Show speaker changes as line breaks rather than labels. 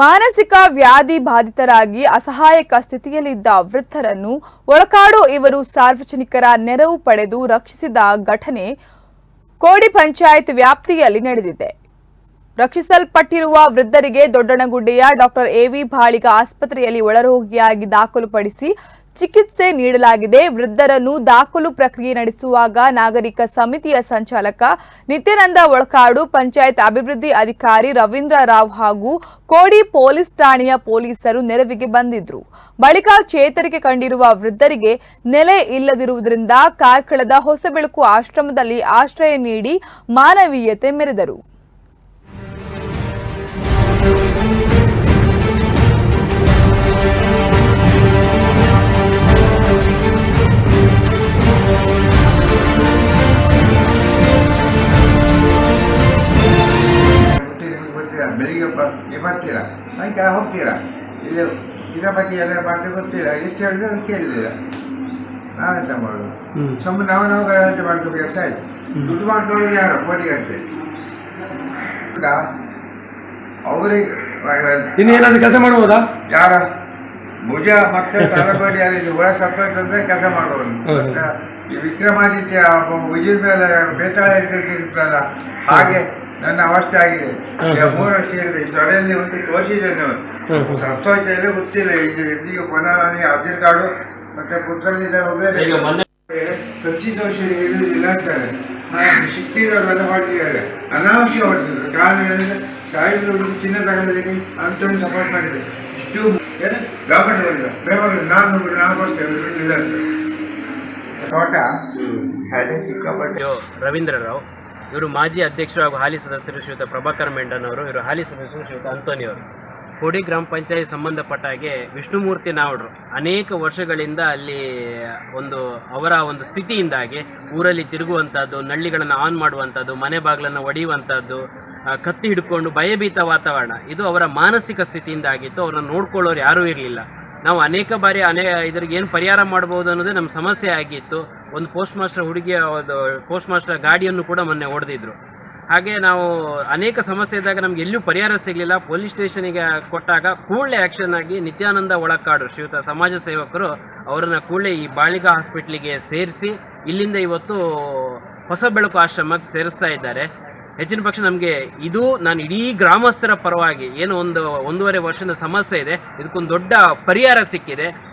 ಮಾನಸಿಕ ವ್ಯಾಧಿ ಬಾಧಿತರಾಗಿ ಅಸಹಾಯಕ ಸ್ಥಿತಿಯಲ್ಲಿದ್ದ ವೃದ್ಧರನ್ನು ಒಳಕಾಡು ಇವರು ಸಾರ್ವಜನಿಕರ ನೆರವು ಪಡೆದು ರಕ್ಷಿಸಿದ ಘಟನೆ ಕೋಡಿ ಪಂಚಾಯತ್ ವ್ಯಾಪ್ತಿಯಲ್ಲಿ ನಡೆದಿದೆ. ರಕ್ಷಿಸಲ್ಪಟ್ಟಿರುವ ವೃದ್ಧರಿಗೆ ದೊಡ್ಡನಗುಡ್ಡೆಯ ಡಾಕ್ಟರ್ ಎವಿ ಬಾಳಿಗ ಆಸ್ಪತ್ರೆಯಲ್ಲಿ ಒಳರೋಗಿಯಾಗಿ ದಾಖಲುಪಡಿಸಿ ಚಿಕಿತ್ಸೆ ನೀಡಲಾಗಿದೆ. ವೃದ್ಧರನ್ನು ದಾಖಲು ಪ್ರಕ್ರಿಯೆ ನಡೆಸುವಾಗ ನಾಗರಿಕ ಸಮಿತಿಯ ಸಂಚಾಲಕ ನಿತ್ಯಾನಂದ ಒಳಕಾಡು, ಪಂಚಾಯತ್ ಅಭಿವೃದ್ಧಿ ಅಧಿಕಾರಿ ರವೀಂದ್ರ ರಾವ್ ಹಾಗೂ ಕೋಡಿ ಪೊಲೀಸ್ ಠಾಣೆಯ ಪೊಲೀಸರು ನೆರವಿಗೆ ಬಂದಿದ್ರು. ಬಳಿಕ ಚೇತರಿಕೆ ಕಂಡಿರುವ ವೃದ್ಧರಿಗೆ ನೆಲೆ ಇಲ್ಲದಿರುವುದರಿಂದ ಕಾರ್ಕಳದ ಹೊಸಬೆಳಕು ಆಶ್ರಮದಲ್ಲಿ ಆಶ್ರಯ ನೀಡಿ ಮಾನವೀಯತೆ ಮೆರೆದರು.
ಬೆಳಿಗ್ಗೆ ಬ ನೀವು ಬರ್ತೀರಾ? ಸಾಯಂಕಾಲ ಹೋಗ್ತೀರಾ? ಇಲ್ಲಿ ಇದರ ಬಗ್ಗೆ ಎಲ್ಲ ಮಾಡಿ ಗೊತ್ತಿಲ್ಲ. ಎಷ್ಟು ಹೇಳಿದ್ರೆ ಅವ್ರು ನಾನು ನಾನೆಂತ ಮಾಡೋದು ಸುಮ್ಮನೆ ನಾವು ನಾವು ಗಲಾಟೆ ಕೆಲಸ ಆಯ್ತು. ದುಡ್ಡು ಮಾಡ್ಕೊಳ್ಳೋದು ಯಾರು? ಕೋಟಿಗಂತೆ ಅವರಿಗೆ
ಇನ್ನು ಏನಾದ್ರು ಕೆಲಸ ಮಾಡ್ಬೋದಾ?
ಯಾರ? ಭುಜ ಮತ್ತೆ ತಲೆಬಡಿ ಅಲ್ಲಿ ಒಳ ಅಂದ್ರೆ ಕೆಲಸ ಮಾಡ್ಬೋದು. ಈ ವಿಕ್ರಮಾದಿತ್ಯ ಭುಜದ ಮೇಲೆ ಬೇತಾಳ ಇರ್ತಾರಲ್ಲ ಹಾಗೆ ನನ್ನ ಅವಸ್ಥೆ ಆಗಿದೆ. ಈಗ ಮೂರು ವರ್ಷ ಇದೆ ತೊಡೆಯಲ್ಲಿ ಒಂದು ತೋರಿಸಿದ್ದೇನೆ ನೀವು. ಇದೆ ಗೊತ್ತಿಲ್ಲ ಈಗ ಇದೀಗ ಪುನಃ ನನಗೆ ಆಧಾರ್ ಕಾರ್ಡು ಮತ್ತೆ ಪುತ್ರನಿಂದ ಒಬ್ಬರೇ ಅಂತಾರೆ. ನಾನು ಅನಾವಶ್ಯ ಕಾರಣ ಏನಂದ್ರೆ ಚಿನ್ನ ತಗೊಂಡಿದ್ದೀನಿ ಸಪೋರ್ಟ್ ಮಾಡಿದೆ ಇಷ್ಟು ಏನು ನಾನು ಇಲ್ಲ ಅಂತ. ತೋಟ. ಅದೇ ಸಿಕ್ಕಾಪಟ್ಟೆ
ರವೀಂದ್ರ ರಾವ್. ಇವರು ಮಾಜಿ ಅಧ್ಯಕ್ಷರು ಹಾಗೂ ಹಾಲಿ ಸದಸ್ಯರು ಶ್ರೀಯುತ ಪ್ರಭಾಕರ್ ಮೆಂಡನ್ ಅವರು, ಇವರು ಹಾಲಿ ಸದಸ್ಯರು ಶ್ರೀಯುತ ಅಂತೋನಿ ಅವರು. ಕೋಡಿ ಗ್ರಾಮ ಪಂಚಾಯತ್ ಸಂಬಂಧಪಟ್ಟ ಹಾಗೆ ವಿಷ್ಣುಮೂರ್ತಿ ನಾವಡ್ರು. ಅನೇಕ ವರ್ಷಗಳಿಂದ ಅಲ್ಲಿ ಒಂದು ಅವರ ಒಂದು ಸ್ಥಿತಿಯಿಂದಾಗಿ ಊರಲ್ಲಿ ತಿರುಗುವಂಥದ್ದು, ನಳ್ಳಿಗಳನ್ನು ಆನ್ ಮಾಡುವಂಥದ್ದು, ಮನೆ ಬಾಗಿಲನ್ನು ಒಡೆಯುವಂಥದ್ದು ಕತ್ತಿ ಹಿಡ್ಕೊಂಡು ಭಯಭೀತ ವಾತಾವರಣ. ಇದು ಅವರ ಮಾನಸಿಕ ಸ್ಥಿತಿಯಿಂದಾಗಿತ್ತು. ಅವರನ್ನು ನೋಡ್ಕೊಳ್ಳೋರು ಯಾರೂ ಇರಲಿಲ್ಲ. ನಾವು ಅನೇಕ ಬಾರಿ ಅನೇ ಇದ್ರಿಗೆ ಏನು ಪರಿಹಾರ ಮಾಡ್ಬೋದು ಅನ್ನೋದೇ ನಮ್ಮ ಸಮಸ್ಯೆ ಆಗಿತ್ತು. ಒಂದು ಪೋಸ್ಟ್ ಮಾಸ್ಟರ್ ಹುಡುಗಿಯ ಪೋಸ್ಟ್ ಮಾಸ್ಟರ್ ಗಾಡಿಯನ್ನು ಕೂಡ ಮೊನ್ನೆ ಹೊಡೆದಿದ್ರು. ಹಾಗೆ ನಾವು ಅನೇಕ ಸಮಸ್ಯೆ ಇದ್ದಾಗ ನಮ್ಗೆ ಎಲ್ಲೂ ಪರಿಹಾರ ಸಿಗಲಿಲ್ಲ. ಪೊಲೀಸ್ ಸ್ಟೇಷನಿಗೆ ಕೊಟ್ಟಾಗ ಕೂಡಲೇ ಆ್ಯಕ್ಷನ್ ಆಗಿ ನಿತ್ಯಾನಂದ ಒಳಕಾಡು ಶ್ರೀಯುತ ಸಮಾಜ ಸೇವಕರು ಅವರನ್ನು ಕೂಡಲೇ ಈ ಬಾಳಿಗ ಹಾಸ್ಪಿಟ್ಲಿಗೆ ಸೇರಿಸಿ ಇಲ್ಲಿಂದ ಇವತ್ತು ಹೊಸ ಬೆಳಕು ಆಶ್ರಮಕ್ಕೆ ಸೇರಿಸ್ತಾ ಇದ್ದಾರೆ. ಹೆಚ್ಚಿನ ಪಕ್ಷ ನಮಗೆ ಇದು ನಾನು ಇಡೀ ಗ್ರಾಮಸ್ಥರ ಪರವಾಗಿ ಏನು ಒಂದು ಒಂದೂವರೆ ವರ್ಷದ ಸಮಸ್ಯೆ ಇದೆ. ಇದಕ್ಕೊಂದು ದೊಡ್ಡ ಪರಿಹಾರ ಸಿಕ್ಕಿದೆ.